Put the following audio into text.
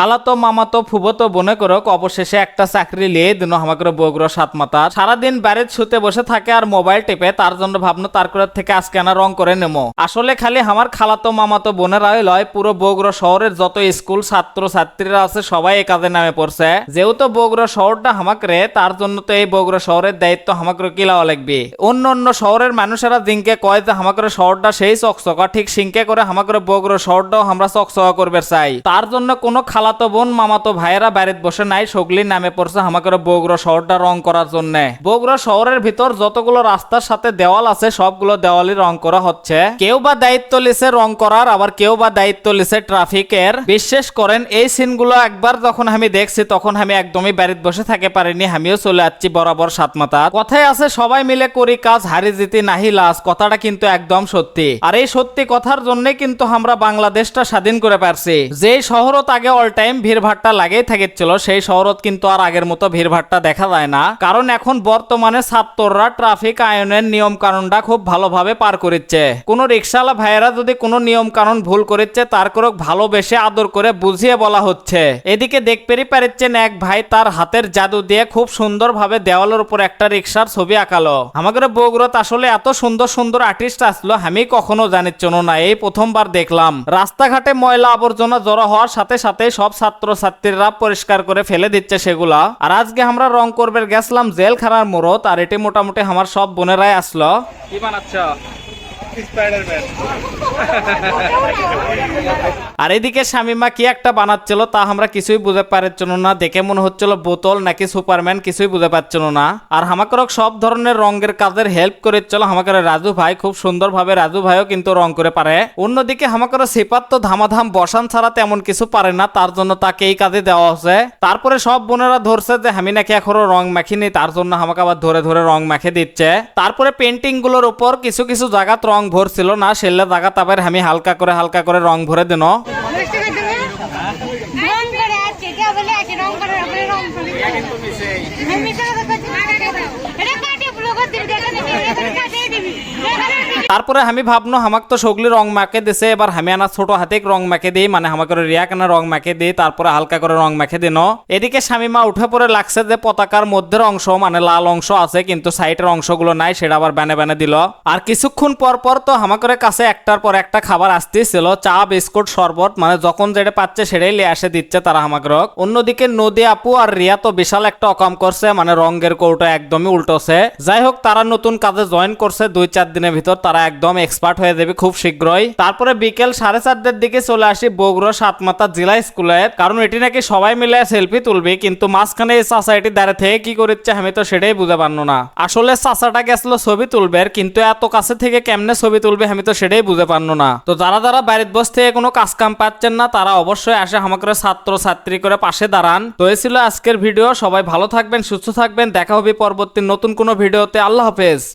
খালাতো, মামাতো, ফুবতো বনে করক অবশেষে একটা চাকরি লিয়ে দিন আমাকে বগুড়ো সাত মাতা সারাদিন বাড়ির শুতে বসে থাকে আর মোবাইল টিপে, তার জন্য ভাবনো তার করে থেকে আজকে আনা রং করে নেমো। আসলে খালি আমার খালাতো, মামাতো, বোনেরাই লয়, পুরো বগুড়া শহরের যত স্কুল, ছাত্র, ছাত্রীরা আছে, সবাই এ কাজে নামে পড়ছে। যেহেতু বগুড়া শহরটা হামাকরে তার জন্য তো এই বগুড়া শহরের দায়িত্ব হামাকরে কি লওয়া লাগবে? অন্য অন্য শহরের মানুষেরা জিঙ্কে কয় যে হামাকরে শহরটা সেই চকচকা, ঠিক সিংকে করে হামাকরে বগুড়া শহরটাও আমরা চকচকা করবে চাই। তার জন্য কোনো খালাতো বোন, মামাতো ভাইয়েরা বাড়িতে বসে নাই, সগলি নামে পড়ছে হামাকরে বগুড়া শহরটা রং করার জন্য। বগুড়া শহরের ভিতর যতগুলো রাস্তার সাথে দেওয়াল আছে, সবগুলো দেওয়ালই রং করা হচ্ছে। কেউ বা দায়িত্ব লিছে রং করার, আবার কেউ বা দায়িত্ব লিছে ট্রাফিকের। বিশ্বাস করেন, এই সিনগুলো একবার যখন আমি দেখছি, তখন আমি একদমই বাড়িতে বসে থাকে পারিনি, আমিও চলে যাচ্ছি বরাবর সাত মাথা কথায় আছে, সবাই মিলে করি কাজ, হারি জিতি নাহি লাস কথাটা কিন্তু একদম সত্যি। আর এই সত্যি কথার জন্য কিন্তু আমরা বাংলাদেশটা স্বাধীন করে পারছি। যে শহরত আগে অল টাইম ভিড় ভাট্টা লাগেই থাকেছিল সেই শহরত কিন্তু আর আগের মতো ভিড় ভাট্টা দেখা যায় না। কারণ এখন বর্তমানে ছাত্ররা ট্রাফিক আইনের নিয়ম কানুনটা খুব ভালোভাবে পার করিচ্ছে। কোনো রিক্সাওয়ালা ভাইয়েরা যদি কোনো নিয়ম কানুন ভুল করিচ্ছে, তার করে ভালোবেসে আদর করে বুঝিয়ে বলা হচ্ছে। এদিকে দেখতেই পারিচ্ছেন এক ভাই, তার হাতের জাদু দিয়ে খুব সুন্দরভাবে দেওয়ালের উপর একটা রিক্সার ছবি আঁকালো। আমাদের বগুড়াত আসলে এত সুন্দর সুন্দর আর্টিস্ট আসলো, আমি কখনো জানিচ্ছিল না, এই প্রথমবার দেখলাম। রাস্তাঘাটে ময়লা আবর্জনা জড়ো হওয়ার সাথে সাথে সব ছাত্র ছাত্রীরা পরিষ্কার করে ফেলে দিচ্ছে সেগুলা। আর আজকে আমরা রং করবে গেছিলাম জেলখানার মোড়ত, আর এটি মোটামুটি আমার সব বোনেরাই আসলো। কি বানাচ্ছ? আর এদিকে শামিমা কি একটা বানাচ্ছিল তা আমরা কিছুই বুঝে পারছিল না। দেখে মনে হচ্ছিল বোতল নাকি সুপারম্যান, কিছুই বুঝে পারছিল না। আর হামাকরক সব ধরনের রঙের কাজের হেল্প করেছিল হামাকর রাজু ভাই। খুব সুন্দরভাবে রাজু ভাইও কিন্তু রং করে পারে। অন্যদিকে হামাকর সিপাত তো ধামাধাম বসান ছাড়া তেমন কিছু পারে না, তার জন্য তাকে এই কাজে দেওয়া হচ্ছে তারপরে সব বোনেরা ধরছে যে আমি নাকি এখনও রং মাখিনি, তার জন্য আমাকে আবার ধরে ধরে রং মাখে দিচ্ছে। তারপরে পেন্টিংগুলোর উপর কিছু কিছু জায়গাত রং ভরছিল না, সেলে জায়গা তাপের আমি হালকা করে হালকা করে রং ভরে দেন। রং রং রং আমি মিশে কথা করছি এটা কাটে ব্লগ দিবি দেখা দিবি এটা কাটে দিবি দেখা দিবি তারপরে আমি ভাবনো আমাকে তো সগলি রং মাখে দিছে, এবার আমি আনা ছোট হাতে রং মাখে দিই মানে আমাকে রিয়া কেনা রং মাখে দিই, তারপরে হালকা করে রং মাখে দিন। এদিকে স্বামীমা উঠে পড়ে লাগছে যে পতাকার মধ্যের অংশ মানে লাল অংশ আছে, কিন্তু সাইডের অংশগুলো নাই, সেটা আবার ব্যানে ব্যানে দিল। আর কিছুক্ষণ পর পর তো আমাকে কাছে একটার পর একটা খাবার আসতেই ছিল চা, বিস্কুট, শরবত মানে যখন যেটা পাচ্ছে সেটাই লিয়ে আসে দিচ্ছে তারা আমাকে অন্যদিকে নদী আপু আর রিয়া তো বিশাল একটা অকাম করছে মানে রঙের কৌটো একদমই উল্টোছে। যাই হোক, তারা নতুন কাজে জয়েন করছে, দুই চার দিনের ভিতর তারা একদম এক্সপার্ট হয়ে যাবে খুব শীঘ্রই। তারপরে বিকেল সাড়ে চারটার দিকে চলে আসি বগুড়া সাতমাতা জেলা স্কুলে কারণ এটি নাকি সবাই মিলে সেলফি তুলবে, কিন্তু মাঝখানে এই এটি দাঁড়িয়ে থেকে কি করছে আমি তো সেটাই বুঝে পারল না। আসলে চাচাটা গেছিল ছবি তুলবে, কিন্তু এত কাছে থেকে কেমনে ছবি তুলবে আমি তো সেটাই বুঝে পারল না। তো যারা যারা বাড়িতে বসে থেকে কোনো কাজ কাম পাচ্ছেন না, তারা অবশ্যই আসে আমাকে ছাত্র ছাত্রী করে পাশে দাঁড়ান। তো এই ছিল আজকের ভিডিও সবাই ভালো থাকবেন, সুস্থ থাকবেন, দেখা হবে পরবর্তী নতুন কোনো ভিডিওতে আল্লাহ হাফেজ।